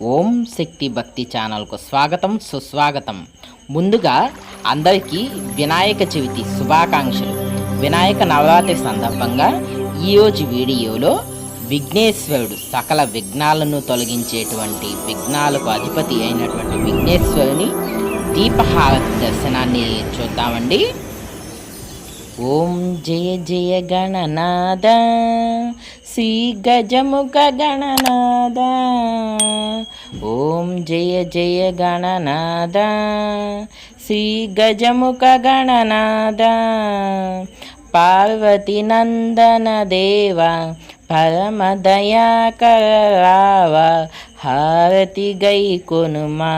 ఓం శక్తి భక్తి ఛానల్కు స్వాగతం సుస్వాగతం. ముందుగా అందరికీ వినాయక చవితి శుభాకాంక్షలు. వినాయక నవరాత్రి సందర్భంగా ఈరోజు వీడియోలో విఘ్నేశ్వరుడు సకల విఘ్నాలను తొలగించేటువంటి విఘ్నాలకు అధిపతి అయినటువంటి విఘ్నేశ్వరుని దీపహారతి దర్శనాన్ని చూద్దామండి. ఓం జయ జయ గణనాద శ్రీ గజముఖ గణనాద ఓం జయ జయ గణనాద శ్రీ గజముఖ గణనాద పార్వతి నందన దేవ పరమ దయాకర రావ హారతి గై కొనుమా.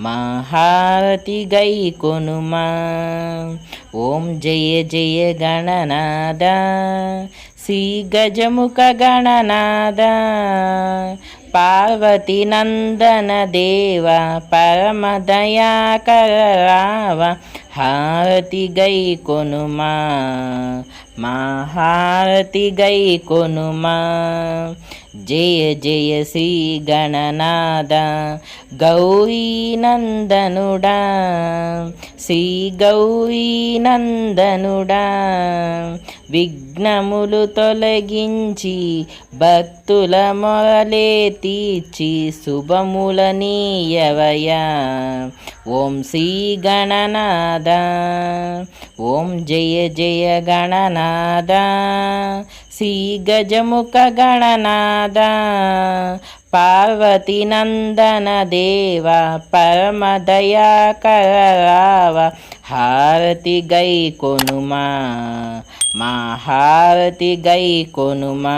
మహారతి గై కొనుమా. ఓం జయ జయ గణనాద శ్రీ గజముఖ గణనాద పార్వతి నందన దేవ. పరమ దయాకర రావ. హారతి గై కొనుమా. మహారతి గై కొనుమా జయ జయ శ్రీ గణనాద గౌరీ నందనుడా. శ్రీ గౌరీ నందనుడా. విఘ్నములు తొలగించి భక్తుల మొరలే తీర్చి శుభముల నీయవయా. ఓం శ్రీ గణనాద ఓం జయ జయ గణనా గణనాద శ్రీ గజముఖ గణనాద పార్వతి నందన దేవ పరమ దయాకర రావ హారతి గై కొనుమా. మా హారతి గై కొనుమా.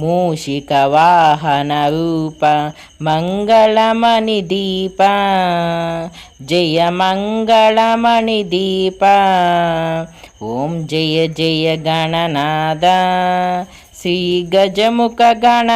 మూషిక వాహన రూప మంగళమణి దీప జయ మంగళమణి దీప. ఓం జయ జయ గణనాద శ్రీ గజముఖ గణ